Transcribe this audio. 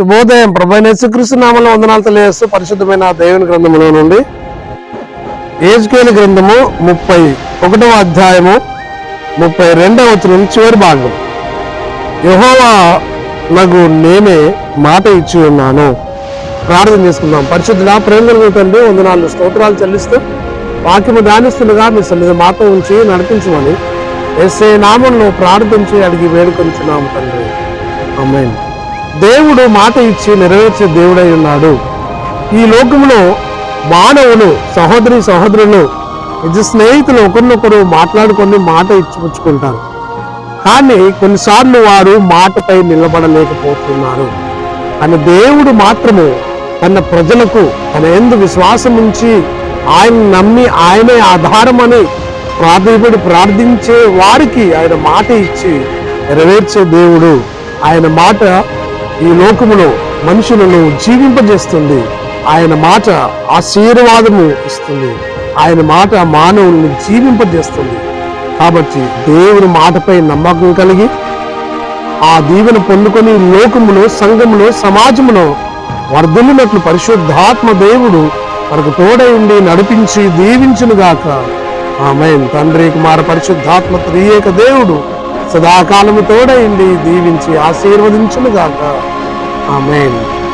శుభోదయం. ప్రభు యేసుక్రీస్తు నామంలో వందనాలు తెలియజేస్తూ పరిశుద్ధమైన దేవుని గ్రంథములో నుండి ఏజ్కేలు గ్రంథము ముప్పై ఒకటవ అధ్యాయము ముప్పై రెండవ వచనం చివరి భాగం. యహోవా నాకు నేనే మాట ఇచ్చి ఉన్నాను. ప్రార్థన చేసుకుందాం. పరిశుద్ధుల ప్రేమ తండ్రి వందనాలు స్తోత్రాలు చెల్లిస్తూ వాక్యము ధ్యానిస్తుండగా మీ సన్నిధి మాతో ఉంచి నడిపించమని ఎస్ఏ నామంలో ప్రార్థించి అడిగి వేడుకొంచున్నాము తండ్రి. అమ్మాయి దేవుడు మాట ఇచ్చి నెరవేర్చే దేవుడై ఉన్నాడు. ఈ లోకంలో మానవులు సహోదరి సహోదరులు నిజ స్నేహితులు ఒకరినొకరు మాట్లాడుకొని మాట ఇచ్చిపుచ్చుకుంటారు. కానీ కొన్నిసార్లు వారు మాటపై నిలబడలేకపోతున్నారు. కానీ దేవుడు మాత్రము తన ప్రజలకు తన ఎందు విశ్వాసం ఉంచి ఆయన నమ్మి ఆయనే ఆధారం అని ప్రార్థిపడి ప్రార్థించే వారికి ఆయన మాట ఇచ్చి నెరవేర్చే దేవుడు. ఆయన మాట ఈ లోకములో మనుషులను జీవింపజేస్తుంది. ఆయన మాట ఆశీర్వాదము ఇస్తుంది. ఆయన మాట మానవుల్ని జీవింపజేస్తుంది. కాబట్టి దేవుని మాటపై నమ్మకం కలిగి ఆ దీవెన పొందుకొని లోకములో సంఘములో సమాజములో వర్ధిల్లినట్లు పరిశుద్ధాత్మ దేవుడు మనకు తోడై ఉండి నడిపించి దీవించునుగాక. ఆమె తండ్రి కుమార పరిశుద్ధాత్మ త్రియేక దేవుడు. సదాకాలము తోడై దీవించి ఆశీర్వదించునుగాక. ఆమెన్.